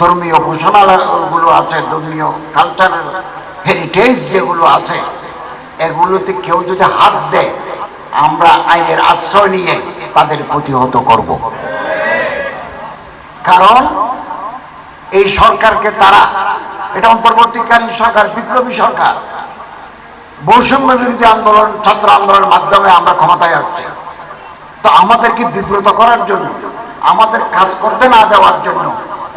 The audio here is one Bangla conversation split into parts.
ধর্মীয় ঘোষণাগুলো আছে, ধর্মীয় কালচারাল হেরিটেজ যেগুলো আছে, এগুলোতে কেউ যদি হাত দেয়, আমরা আইনের আশ্রয় নিয়ে তাদের প্রতিহত করব। কারণ এই সরকারকে তারা, এটা অন্তর্বর্তীকালীন সরকার, বিপ্লবী সরকার, বৈষম্য বিরোধী আন্দোলন, ছাত্র আন্দোলনের মাধ্যমে আমরা ক্ষমতায় আসছি। তো আমাদেরকে বিব্রত করার জন্য, আমাদের কাজ করতে না দেওয়ার জন্য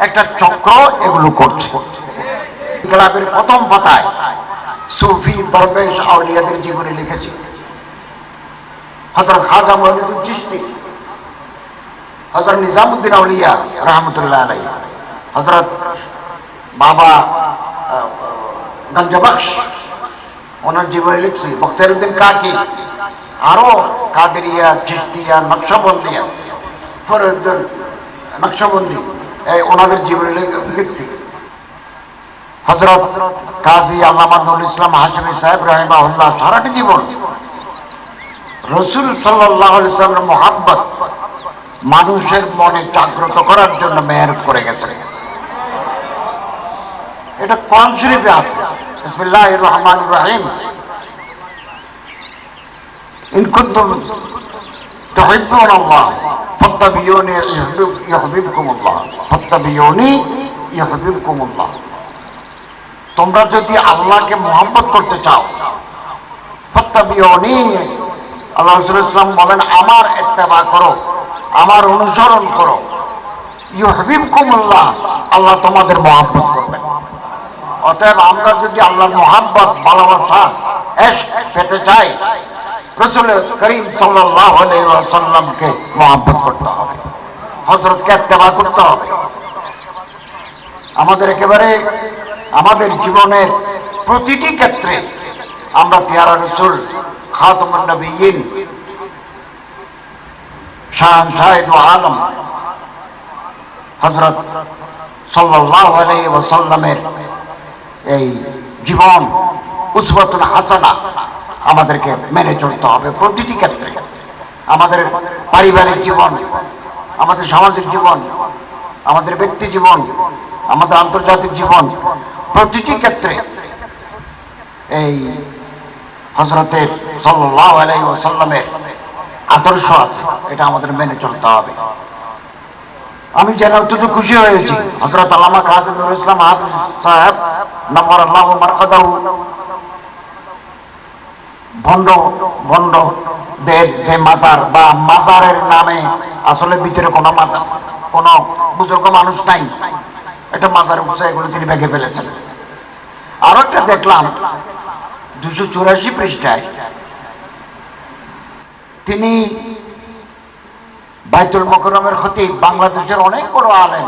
একটা চক্র এগুলো করছে। ক্লাবের প্রথম পাতায় সুফি, দরবেশ, আউলিয়াদের জীবনে লিখেছি। হজরত খাজা মহিনুদ্দিন চিস্তি হজরত নিজামুদ্দিন আউলিয়া রহমতুল্লাহ আলাই হজরত বাবা গঞ্জবক্স ওনার জীবনে লিখছি। বক্তারুদ্দিন কাকি, আরও কাদেরিয়া চিস্তিয়া নকশবন্দিয়া ফরুদ্দিন নকশবন্দি ওনাদের জীবনে লিখছি। হজরত কাজী আল্লামা নুরুল ইসলাম হাসমি সাহেব রহিমাহুল্লাহ, সারাটি জীবন রসুল সাল্লাহ ইসলামের মোহাব্বত মানুষের মনে জাগ্রত করার জন্য মেহনত করে গেছে এটা কোরআন শরীফে আছে। বিসমিল্লাহির রহমানির রহিম। ইন কুনতুম তুহিব্বুন আল্লাহ ফাত্তাবিউনি ইউহিব্বুকুম আল্লাহ ফাত্তাবিউনি ইউহিব্বুকুম আল্লাহ তোমরা যদি আল্লাহকে মোহাম্মত করতে চাও, ফাত্তাবিউনি আল্লাহ রাসূল বলেন, আমার ইত্তেবা করো, আমার অনুসরণ করো। ইউহিব্বুকুম আল্লাহ আল্লাহ তোমাদের মোহাম্মত করবেন। অতএব আমরা যদি আল্লাহর মোহাম্মত ভালোবাসা এশ পেতে চাই রসুল করিম ওয়াসাল্লামকে মোহাম্মত করতে হবে। ইত্তেবা করতে হবে। আমাদের একেবারে আমাদের জীবনের প্রতিটি ক্ষেত্রে আমরা পেয়ারা রসুল খাতমন্নবীন শাহান শাহিদ আলম হজরত ওয়াসাল্লামের এই জীবন উসবাতুল হাসানা আমাদেরকে মেনে চলতে হবে প্রতিটি ক্ষেত্রে। আমাদের পারিবারিক জীবন, আমাদের সামাজিক জীবন, আমাদের ব্যক্তি জীবন, আমাদের আন্তর্জাতিক জীবন, প্রতিটি ক্ষেত্রে এই হজরতের ওয়াসাল্লামের আদর্শ আছে, এটা আমাদের মেনে চলতে হবে। আমি যেন অত্যন্ত খুশি হয়েছি হজরত আল্লামা কাজী ইসলাম হাফিজ সাহেব নবর আল্লাহ ভণ্ড ভণ্ড দের যে মাজার, বা মাজারের নামে আসলে ভিতরে কোনো মাজার, কোনো বুজুর্গ মানুষ নাই। একটা মাজার উঠছে এগুলো তিনি ভেঙে ফেলেছেন। আরও একটা দেখলাম, দুশো চুরাশি পৃষ্ঠায় তিনি বাইতুল মকরমের খতিব বাংলাদেশের অনেক বড় আলেম।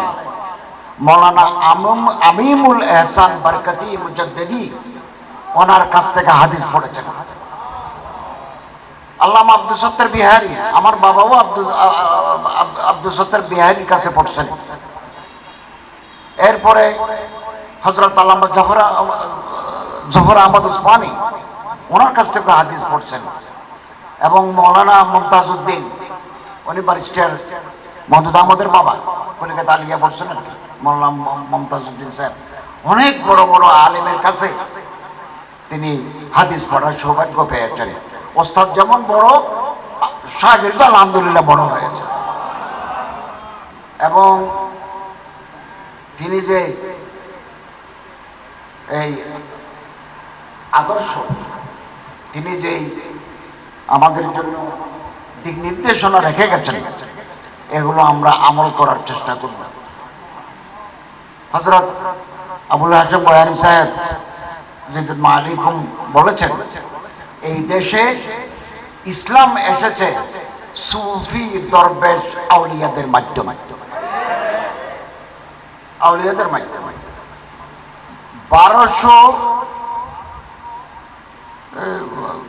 মৌলানা আমম, আমিমুল এহসান বরকতি মুজদ্দিদি ওনার কাছ থেকে হাদিস পড়েছেন। আল্লামা আব্দুল সত্তর বিহারি আমার বাবাও আব্দুল আব্দুল সত্তর বিহারির কাছে পড়ছেন। এরপরে হজরত আল্লামা জহর জহর আহমদ উসমানী ওনার কাছ থেকে হাদিস পড়ছেন। এবং মৌলানা মুমতাজ উদ্দিন উনি বারিস্টার মহদুদ আহমদের বাবা কলিকাতা আলিয়া পড়ছেন আর কি, মৌলানা মমতাজ উদ্দিন সাহেব অনেক বড় বড় আলেমের কাছে তিনি হাদিস পড়ার সৌভাগ্য পেয়েছেন ওস্তাদ যেমন বড় শাহগির আলহামদুলিল্লাহ বড় হয়েছে। এবং তিনি যে এই আদর্শ, তিনি যে আমাদের জন্য দিক নির্দেশনা রেখে গেছেন, এগুলো আমরা আমল করার চেষ্টা করব। হজরত আবুল হাসেম বয়ারি সাহেব যে মালিকুম বলেছেন এই দেশে ইসলাম এসেছে সুফি দরবেশ আউলিয়াদের মাধ্যমে। আউলিয়াদের মাধ্যমে। বারোশো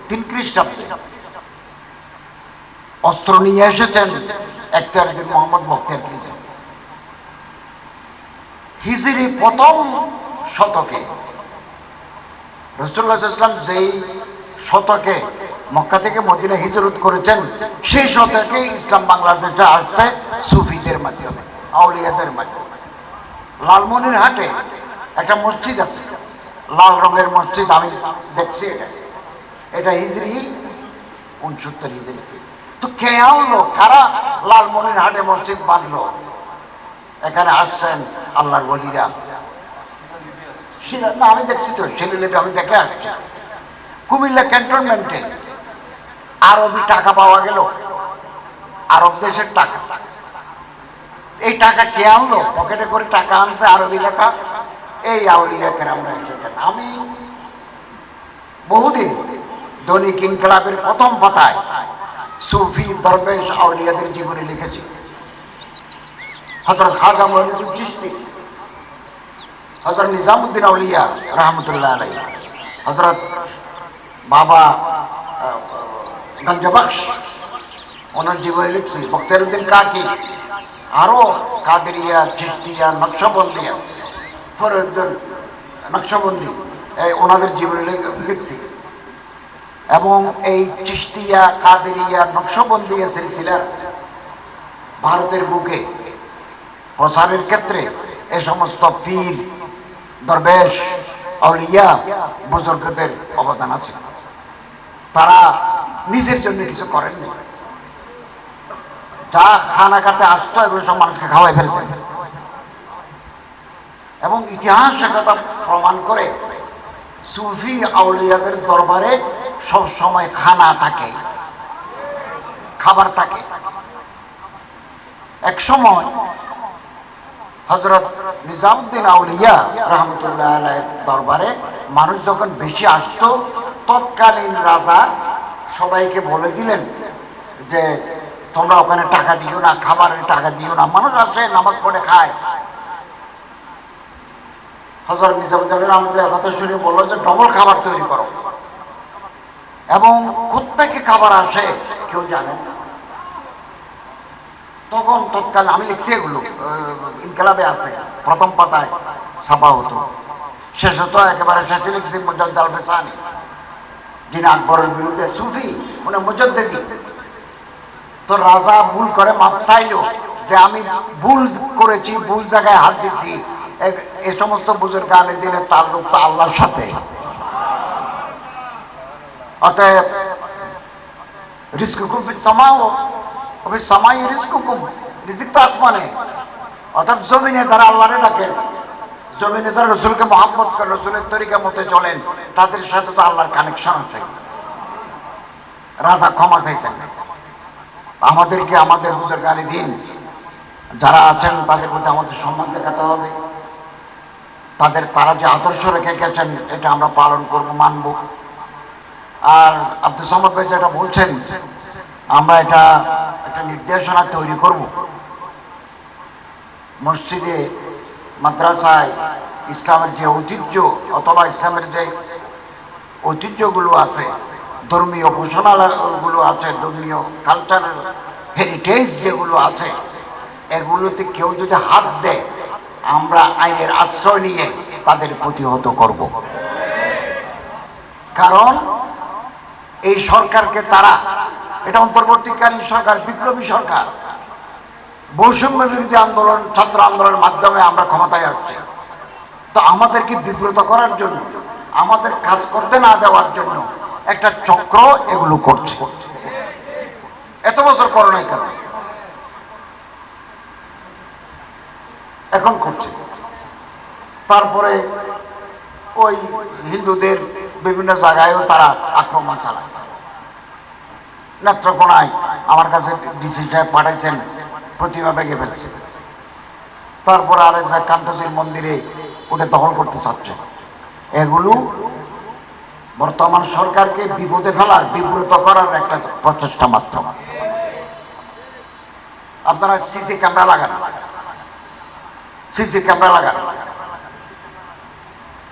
তিন খ্রিস্টাব্দে অস্ত্র নিয়ে এসেছেন একতারুদ্দিন মোহাম্মদ বক্তিয়ার খিলজি হিজরি প্রথম শতকে রসুল্লাহ ইসলাম যেই শতকে মক্কা থেকে মদিনা হিজরত করেছেন, সেই শতকে ইসলাম বাংলাদেশে আসছে সুফিদের মাধ্যমে, আউলিয়াদের মাধ্যমে। লালমনির হাটে একটা মসজিদ আছে, লাল রঙের মসজিদ, আমি দেখছি এটা। এটা হিজড়ি উনসত্তর হিজড়ি তো কে আনলো কারা লালমনির হাটে মসজিদ বাঁধলো? এখানে আসছেন আল্লাহর বলিরা আমি দেখছি তো শিলিলেটে আমি দেখে আসছি। কুমিল্লা ক্যান্টনমেন্টে আরবি টাকা পাওয়া গেল। আরব দেশের টাকা। এই টাকা কে আনলো? পকেটে করে টাকা আনছে আরবি টাকা। এই আউলিয়া কেরামরা এসেছেন। আমি বহুদিন দৈনিক ইনকলাবের প্রথম পাতায় সুফি দরবেশ আউলিয়াদের জীবনে লিখেছি। হজরত খাজা মহিনুদ্দিন চিস্তি নিজামুদ্দিন আউলিয়া রহমতুল্লাহ আলাই হজরত বাবা গঞ্জবক্স ওনার জীবনে লিখছি, বক্তেরুদ্দিন কাকি আরও কাদেরিয়া চিস্তিয়া নকশবন্দিয়া ফরুদ্দিন নকশবন্দি, এই ওনাদের জীবনে লিখ- লিখছি। এবং এই চিস্তিয়া কাদেরিয়া, নকশবন্দিয়া সিলসিলা ভারতের বুকে প্রসারের ক্ষেত্রে এ সমস্ত পীর, দরবেশ, আউলিয়া, বুজুর্গদের অবদান আছে। তারা নিজের জন্য কিছু করেননি। যা খানা খাতে আসতো, এগুলো সব মানুষকে খাওয়াই ফেলতেন। এবং ইতিহাস কথা প্রমাণ করে, সুফি আউলিয়াদের দরবারে সব সময় খানা থাকে, খাবার থাকে। এক সময় হজরত নিজামুদ্দিন আউলিয়া রহমতুল্লাহ দরবারে মানুষ যখন বেশি আসতো তৎকালীন রাজা সবাইকে বলে দিলেন যে, তোমরা ওখানে টাকা দিও না, খাবারের টাকা দিও না, মানুষ আসে, নামাজ পড়ে, খায়। হজরত নিজামুদ্দিন রহমতুল্লাহ কথা শুনে বলল যে, ডবল খাবার তৈরি করো। এবং কোথেকে খাবার আসে, কেউ জানে তখন তৎকাল আমি লিখছি এগুলো ইনকালাবে আছে, প্রথম পাতায় ছাপা হতো। শেষ হতো একেবারে শেষে লিখছি মুজাদ্দ আল ফেসানি। যিনি আকবরের বিরুদ্ধে সুফি উনি মুজদ্দেদি। তো রাজা ভুল করে মাপ চাইলো যে আমি ভুল করেছি, ভুল জায়গায় হাত দিছি এ- সমস্ত বুঝের গানে দিলে তার লোক তো আল্লাহর সাথে। অতএব রিস্ক কুফি সামাও সামাই রিস্ক কুম রিজিক তো আসমানে। অর্থাৎ জমিনে যারা আল্লাহরে ডাকেন জমিনে যারা রসুলকে মহাব্বত করেন রসুলের তরিকা মতে চলেন, তাদের সাথে তো আল্লাহর কানেকশন আছে। রাজা ক্ষমা চাইছেন। আমাদেরকে আমাদের বুঝের গাড়ি দিন। যারা আছেন, তাদের প্রতি আমাদের সম্মান দেখাতে হবে। তাদের, তারা যে আদর্শ রেখে গেছেন, এটা আমরা পালন করব, মানব। আর আব্দুল সামদ ভাই যেটা বলছেন, আমরা এটা একটা নির্দেশনা তৈরি করব। মসজিদে মাদ্রাসায় ইসলামের যে ঐতিহ্য অথবা ইসলামের যে ঐতিহ্যগুলো আছে, ধর্মীয় উপাসনাগুলো আছে, ধর্মীয় কালচারাল হেরিটেজ যেগুলো আছে, এগুলোতে কেউ যদি হাত দেয়, আমরা আইনের আশ্রয় নিয়ে তাদের প্রতিহত করব। কারণ এই সরকারকে তারা, এটা অন্তর্বর্তীকালীন সরকার, বিপ্লবী সরকার বৈষম্য বিরোধী আন্দোলন, ছাত্র আন্দোলনের মাধ্যমে আমরা ক্ষমতায় আসছি। তো আমাদেরকে বিব্রত করার জন্য, আমাদের কাজ করতে না দেওয়ার জন্য একটা চক্র এগুলো করছে। এত বছর করো নাই কেন? এখন করছে। তারপরে ওই হিন্দুদের বিভিন্ন জায়গায়ও তারা আক্রমণ চালায়। নেত্রকোনায় আমার কাছে ডিসি সাহেব পাঠাইছেন প্রতিমা ভেঙে ফেলছে। তারপর আরেক জায়গায় কান্তশীল মন্দিরে ওটা দখল করতে চাচ্ছে। এগুলো বর্তমান সরকারকে বিপদে ফেলার, বিব্রত করার একটা প্রচেষ্টা মাত্র। আপনারা সিসি ক্যামেরা লাগান। সিসি ক্যামেরা লাগান।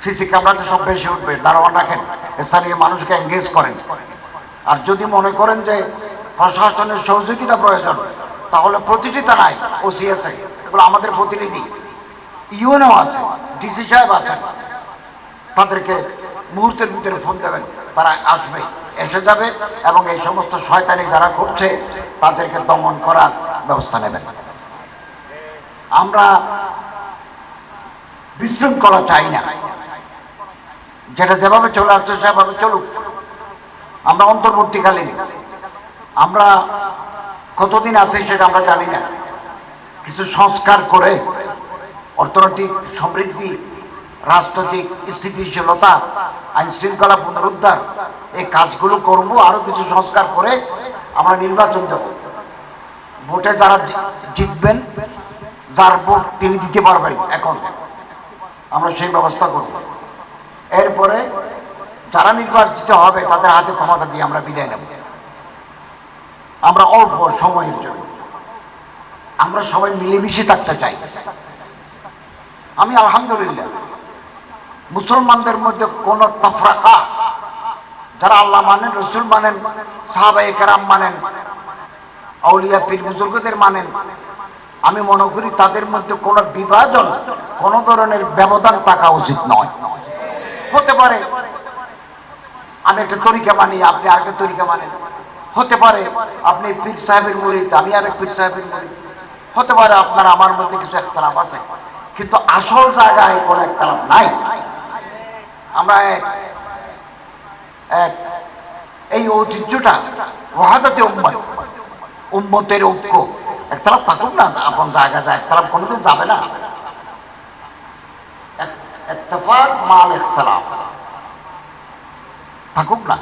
সিসি ক্যামেরাতে সব বেশি উঠবে, দারোয়ান রাখেন, স্থানীয় মানুষকে এঙ্গেজ করেন। আর যদি মনে করেন যে প্রশাসনের সহযোগিতা প্রয়োজন তাহলে প্রতিটি থানায় ওসিএসআই এগুলো আমাদের প্রতিনিধি। ইউএনও আছে, ডিসি সাহেব আছেন। তাদেরকে মুহূর্তের ভিতরে ফোন দেবেন, তারা আসবে, এসে যাবে এবং এই সমস্ত শয়তানি যারা করছে, তাদেরকে দমন করার ব্যবস্থা নেবেন। আমরা বিশৃঙ্খলা চাই না। যেটা যেভাবে চলে আসছে, সেভাবে চলুক। আমরা অন্তর্বর্তীকালীন। আমরা কতদিন আছে সেটা আমরা জানি না। কিছু সংস্কার করে অর্থনৈতিক সমৃদ্ধি, রাজনৈতিক স্থিতিশীলতা, আইন শৃঙ্খলা পুনরুদ্ধার, এই কাজগুলো করব, আরও কিছু সংস্কার করে আমরা নির্বাচন দেব। ভোটে যারা জিতবেন, যার ভোট তিনি দিতে পারবেন এখন, আমরা সেই ব্যবস্থা করব। এরপরে যারা নির্বাচিত হবে, তাদের হাতে ক্ষমতা দিয়ে আমরা বিদায় নেব। আমরা অল্প সময়ের জন্য। আমরা সবাই মিলেমিশে থাকতে চাই। আমি আলহামদুলিল্লাহ, মুসলমানদের মধ্যে কোন তফরাকা, যারা আল্লাহ মানেন, রসুল মানেন সাহাবাই কেরাম মানেন, আউলিয়া পীর বুজুর্গদের মানেন, আমি মনে করি তাদের মধ্যে কোনো বিভাজন, কোন ধরনের ব্যবধান থাকা উচিত নয়। হতে পারে, আমি একটা তরিকা মানি, আপনি আরেকটা তরিকা মানেন। হতে পারে আপনি পীর সাহেবের মুরিদ আমি আরেক পীর সাহেবের মুরিদ হতে পারে আপনার আমার মধ্যে কিছু একতলাপ আছে, কিন্তু আসল জায়গায় কোনো একতলাপ নাই। আমরা এক- এই ঐতিহ্যটা ওয়াহাদাতে উম্মত, উম্মতের ঐক্য। একতলাপ থাকুক না, আপন জায়গা যায়, একতলাপ কোনোদিন যাবে না। এক- মাল ইখতিলাফ থাকুক না।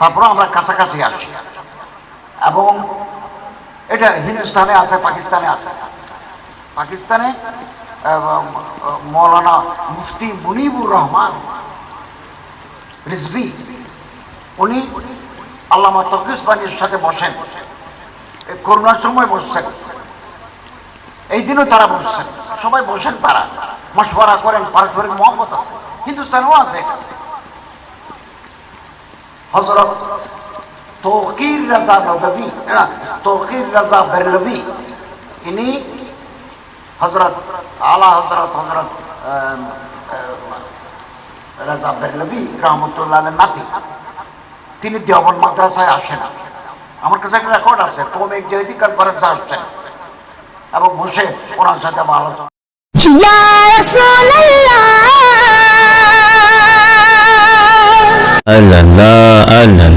তারপর আমরা কাছাকাছি আসি এবং এটা হিন্দুস্তানে আছে, পাকিস্তানে আছে। পাকিস্তানে মৌলানা মুফতি মুনিবুর রহমান রিজভি, উনি আল্লামা তকিস বাণীর সাথে বসেন। করোনার সময় বসছেন। এই দিনও তারা বসছেন। সবাই বসেন তারা। মশওয়ারা করেন, পারস্পরিক মহব্বত আছে। হিন্দুস্তানেও আছে। হজরত তৌকির রাজা নদবী না তৌকির রাজা বেরলবি, ইনি হজরত আলা হজরত হজরত রাজা বেরলবি রহমতুল্লাহ নাতি। তিনি দেওবন মাদ্রাসায় আসেন। আমার কাছে একটা রেকর্ড আছে, কৌমিক জয়দি কনফারেন্সে আসছেন এবং বসে ওনার সাথে আমার আলোচনা। هلا لا هلا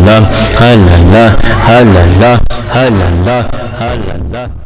لا هلا لا